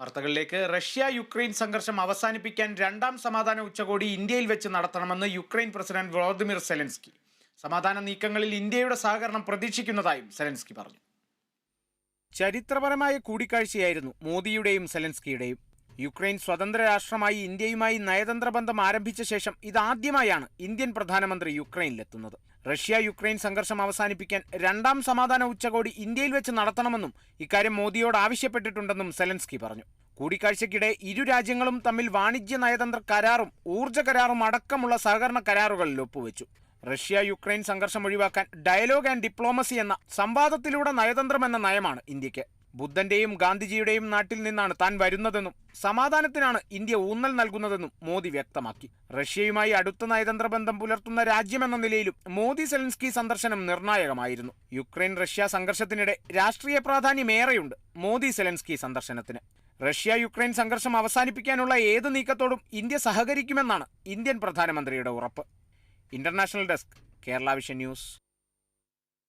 വാർത്തകളിലേക്ക്. Russia Ukraine സംഘർഷം അവസാനിപ്പിക്കാൻ രണ്ടാം സമാധാന ഉച്ചകോടി ഇന്ത്യയിൽ വെച്ച് നടത്തണമെന്ന് യുക്രൈൻ പ്രസിഡന്റ് വ്ളാദിമിർ സെലൻസ്കി. സമാധാന നീക്കങ്ങളിൽ ഇന്ത്യയുടെ സഹകരണം പ്രതീക്ഷിക്കുന്നതായും സെലൻസ്കി പറഞ്ഞു. ചരിത്രപരമായ കൂടിക്കാഴ്ചയായിരുന്നു മോദിയുടെയും സെലൻസ്കിയുടെയും. യുക്രൈൻ സ്വതന്ത്ര രാഷ്ട്രമായി ഇന്ത്യയുമായി നയതന്ത്ര ബന്ധം ആരംഭിച്ച ശേഷം ഇതാദ്യമായാണ് ഇന്ത്യൻ പ്രധാനമന്ത്രി യുക്രൈനിലെത്തുന്നത്. റഷ്യ യുക്രൈൻ സംഘർഷം അവസാനിപ്പിക്കാൻ രണ്ടാം സമാധാന ഉച്ചകോടി ഇന്ത്യയിൽ വെച്ച് നടത്തണമെന്നും ഇക്കാര്യം മോദിയോട് ആവശ്യപ്പെട്ടിട്ടുണ്ടെന്നും സെലൻസ്കി പറഞ്ഞു. കൂടിക്കാഴ്ചയ്ക്കിടെ ഇരു രാജ്യങ്ങളും തമ്മിൽ വാണിജ്യ നയതന്ത്ര കരാറും ഊർജ കരാറും അടക്കമുള്ള സഹകരണ കരാറുകളിൽ ഒപ്പുവെച്ചു. റഷ്യ യുക്രൈൻ സംഘർഷം ഒഴിവാക്കാൻ ഡയലോഗ് ആൻഡ് ഡിപ്ലോമസി എന്ന സംവാദത്തിലൂടെ നയതന്ത്രം എന്ന നയമാണ് ഇന്ത്യയ്ക്ക് ബുദ്ധന്റെയും ഗാന്ധിജിയുടെയും നാട്ടിൽ നിന്നാണ് താൻ വരുന്നതെന്നും സമാധാനത്തിനാണ് ഇന്ത്യ ഊന്നൽ നൽകുന്നതെന്നും മോദി വ്യക്തമാക്കി. റഷ്യയുമായി അടുത്ത നയതന്ത്ര ബന്ധം പുലർത്തുന്ന രാജ്യമെന്ന നിലയിലും മോദി സെലൻസ്കി സന്ദർശനം നിർണായകമായിരുന്നു. യുക്രൈൻ റഷ്യ സംഘർഷത്തിനിടെ രാഷ്ട്രീയ പ്രാധാന്യമേറെയുണ്ട് മോദി സെലൻസ്കി സന്ദർശനത്തിന്. റഷ്യ യുക്രൈൻ സംഘർഷം അവസാനിപ്പിക്കാനുള്ള ഏത് നീക്കത്തോടും ഇന്ത്യ സഹകരിക്കുമെന്നാണ് ഇന്ത്യൻ പ്രധാനമന്ത്രിയുടെ ഉറപ്പ്. International desk Kerala vision news.